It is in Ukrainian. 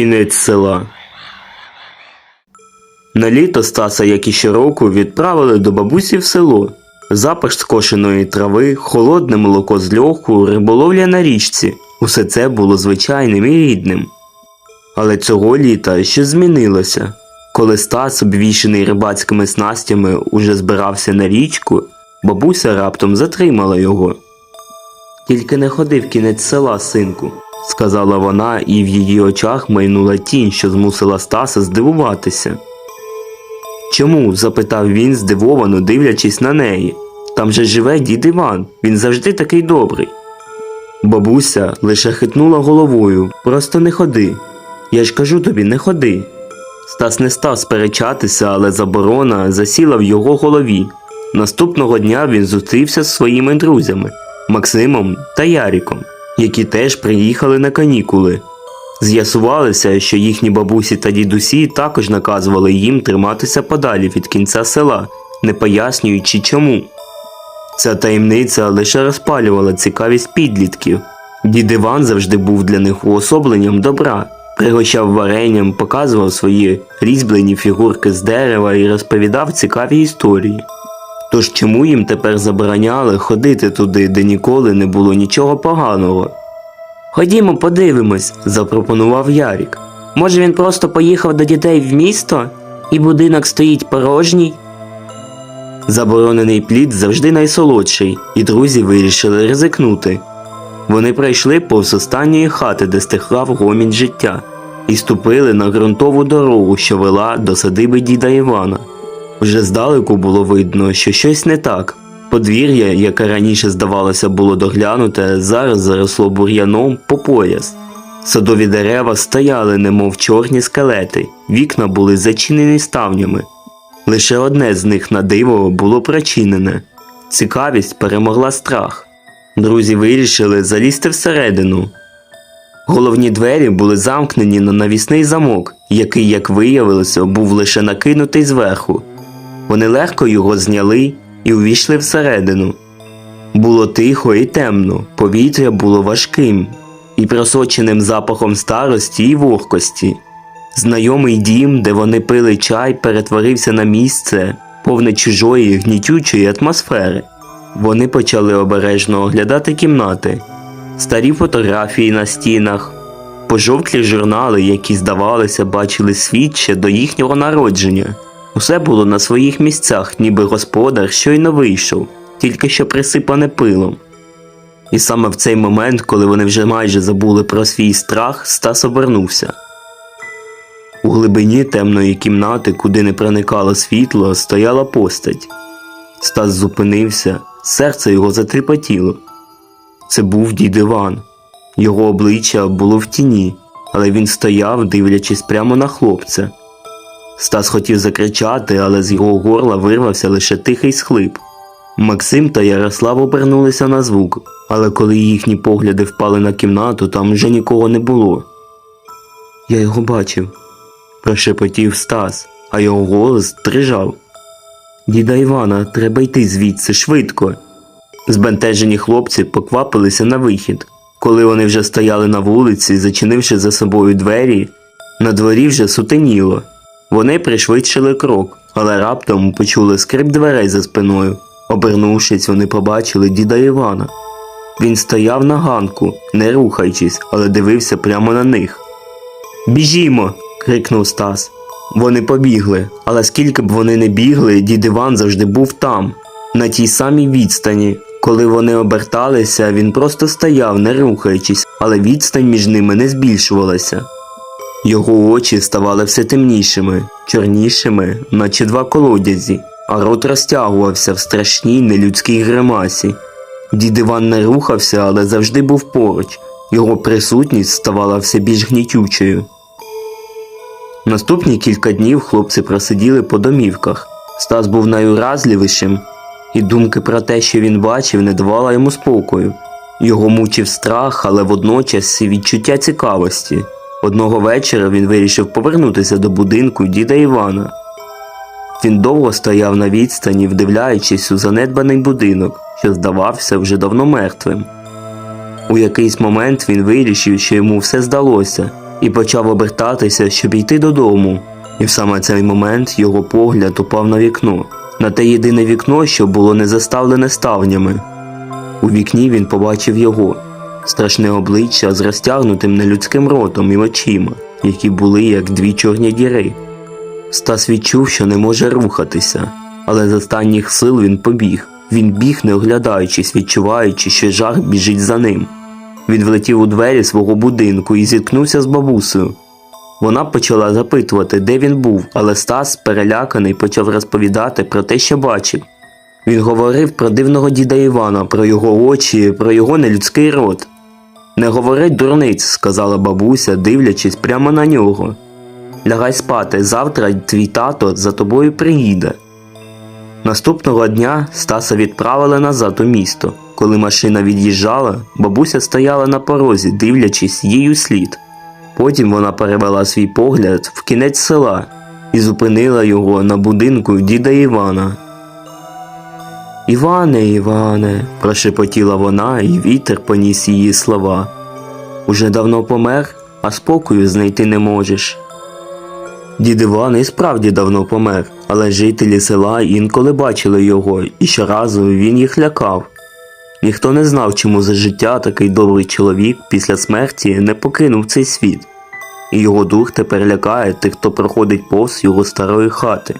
Кінець села. На літо Стаса, як і щороку, відправили до бабусі в село. Запах скошеної трави, холодне молоко з льоху, риболовля на річці. Усе це було звичайним і рідним. Але цього літа щось змінилося. Коли Стас, обвішений рибацькими снастями, уже збирався на річку, бабуся раптом затримала його. Тільки не ходи в кінець села, синку, сказала вона, і в її очах майнула тінь, що змусила Стаса здивуватися. Чому? запитав він, здивовано дивлячись на неї. Там же живе дід Іван, він завжди такий добрий. Бабуся лише хитнула головою, просто не ходи. Я ж кажу тобі, не ходи. Стас не став сперечатися, але заборона засіла в його голові. Наступного дня він зустрівся з своїми друзями Максимом та Яріком, які теж приїхали на канікули. З'ясувалося, що їхні бабусі та дідусі також наказували їм триматися подалі від кінця села, не пояснюючи чому. Ця таємниця лише розпалювала цікавість підлітків. Дід Іван завжди був для них уособленням добра, пригощав варенням, показував свої різьблені фігурки з дерева і розповідав цікаві історії. Тож чому їм тепер забороняли ходити туди, де ніколи не було нічого поганого? Ходімо, подивимось, запропонував Ярік. Може, він просто поїхав до дітей в місто, і будинок стоїть порожній? Заборонений плід завжди найсолодший, і друзі вирішили ризикнути. Вони пройшли повз останньої хати, де стихав гомін життя, і ступили на ґрунтову дорогу, що вела до садиби діда Івана. Вже здалеку було видно, що щось не так. Подвір'я, яке раніше здавалося було доглянуте, зараз заросло бур'яном по пояс. Садові дерева стояли, немов чорні скелети, вікна були зачинені ставнями. Лише одне з них на диво було причинене. Цікавість перемогла страх. Друзі вирішили залізти всередину. Головні двері були замкнені на навісний замок, який, як виявилося, був лише накинутий зверху. Вони легко його зняли і увійшли всередину. Було тихо і темно, повітря було важким і просоченим запахом старості і вогкості. Знайомий дім, де вони пили чай, перетворився на місце, повне чужої гнітючої атмосфери. Вони почали обережно оглядати кімнати, старі фотографії на стінах, пожовклі журнали, які, здавалося, бачили світ ще до їхнього народження. Усе було на своїх місцях, ніби господар щойно вийшов, тільки що присипане пилом. І саме в цей момент, коли вони вже майже забули про свій страх, Стас обернувся. У глибині темної кімнати, куди не проникало світло, стояла постать. Стас зупинився, серце його затріпотіло. Це був дід Іван. Його обличчя було в тіні, але він стояв, дивлячись прямо на хлопця. Стас хотів закричати, але з його горла вирвався лише тихий схлип. Максим та Ярослав обернулися на звук, але коли їхні погляди впали на кімнату, там вже нікого не було. Я його бачив, прошепотів Стас, а його голос дрижав. Діда Івана, треба йти звідси швидко. Збентежені хлопці поквапилися на вихід. Коли вони вже стояли на вулиці, зачинивши за собою двері, на дворі вже сутеніло. Вони пришвидшили крок, але раптом почули скрип дверей за спиною. Обернувшись, вони побачили діда Івана. Він стояв на ганку, не рухаючись, але дивився прямо на них. Біжімо. крикнув Стас. Вони побігли, але скільки б вони не бігли, дід Іван завжди був там, на тій самій відстані. Коли вони оберталися, він просто стояв, не рухаючись, але відстань між ними не збільшувалася. Його очі ставали все темнішими, чорнішими, наче два колодязі, а рот розтягувався в страшній нелюдській гримасі. Дід Іван не рухався, але завжди був поруч. Його присутність ставала все більш гнітючою. Наступні кілька днів хлопці просиділи по домівках. Стас був найуразливішим, і думки про те, що він бачив, не давала йому спокою. Його мучив страх, але водночас і відчуття цікавості. Одного вечора він вирішив повернутися до будинку діда Івана. Він довго стояв на відстані, вдивляючись у занедбаний будинок, що здавався вже давно мертвим. У якийсь момент він вирішив, що йому все здалося, і почав обертатися, щоб йти додому. І в саме цей момент його погляд упав на вікно, на те єдине вікно, що було не заставлене ставнями. У вікні він побачив його страшне обличчя з розтягнутим нелюдським ротом і очима, які були як дві чорні діри. Стас відчув, що не може рухатися, але з останніх сил він побіг. Він біг, не оглядаючись, відчуваючи, що жах біжить за ним. Він влетів у двері свого будинку і зіткнувся з бабусею. Вона почала запитувати, де він був, але Стас, переляканий, почав розповідати про те, що бачив. Він говорив про дивного діда Івана, про його очі, про його нелюдський рот. Не говори дурниць, сказала бабуся, дивлячись прямо на нього. Лягай спати, завтра твій тато за тобою приїде. Наступного дня Стаса відправили назад у місто. Коли машина від'їжджала, бабуся стояла на порозі, дивлячись їй у слід. Потім вона перевела свій погляд в кінець села і зупинила його на будинку діда Івана. Іване, Іване, прошепотіла вона, і вітер поніс її слова. Уже давно помер, а спокою знайти не можеш. Дід Іван і справді давно помер, але жителі села інколи бачили його, і щоразу він їх лякав. Ніхто не знав, чому за життя такий добрий чоловік після смерті не покинув цей світ, і його дух тепер лякає тих, хто проходить повз його старої хати.